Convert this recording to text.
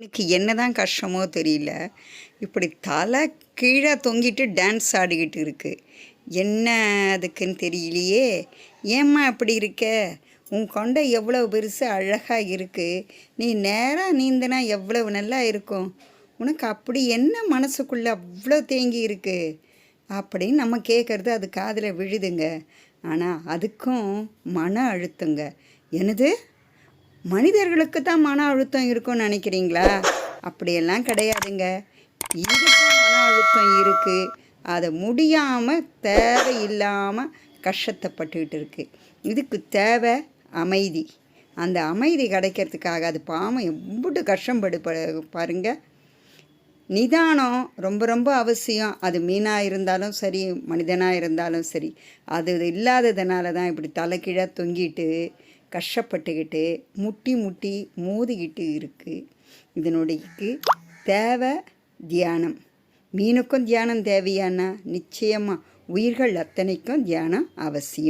எனக்கு என்னதான் கஷ்டமோ தெரியல. இப்படி தலை கீழே தொங்கிட்டு டான்ஸ் ஆடிக்கிட்டு இருக்கு. என்ன அதுக்குன்னு தெரியலையே. ஏம்மா அப்படி இருக்க? உன் கொண்டை எவ்வளோ பெருசு அழகாக இருக்குது நீ நேராக நீந்தினா எவ்வளவு நல்லா இருக்கும். உனக்கு அப்படி என்ன மனசுக்குள்ளே அவ்வளோ தேங்கி இருக்கு? அப்படின்னு நம்ம கேட்குறது அது காதில் விழுதுங்க. ஆனால் அதுக்கும் மன அழுத்தங்க. என்னது? மனிதர்களுக்கு தான் மன அழுத்தம் இருக்கும்னு நினைக்கிறீங்களா? அப்படியெல்லாம் கிடையாதுங்க. இதுக்கும் மன அழுத்தம் இருக்குது அதை முடியாமல் தேவையில்லாமல் கஷ்டத்தைப்பட்டுக்கிட்டு இருக்குது இதுக்கு தேவை அமைதி. அந்த அமைதி கிடைக்கிறதுக்காக அது பாவம் எம்பிட்டு கஷ்டப்படு பாருங்க. நிதானம் ரொம்ப ரொம்ப அவசியம். அது மீனாக இருந்தாலும் சரி மனிதனாக இருந்தாலும் சரி. அது இல்லாததுனால தான் இப்படி தலைக்கீழாக தொங்கிட்டு கஷ்டப்பட்டுக்கிட்டு முட்டி முட்டி மோதிக்கிட்டு இருக்குது இதனுடைய தேவை தியானம். மீனுக்கும் தியானம் தேவையானா? நிச்சயமாக உயிர்கள் அத்தனைக்கும் தியானம் அவசியம்.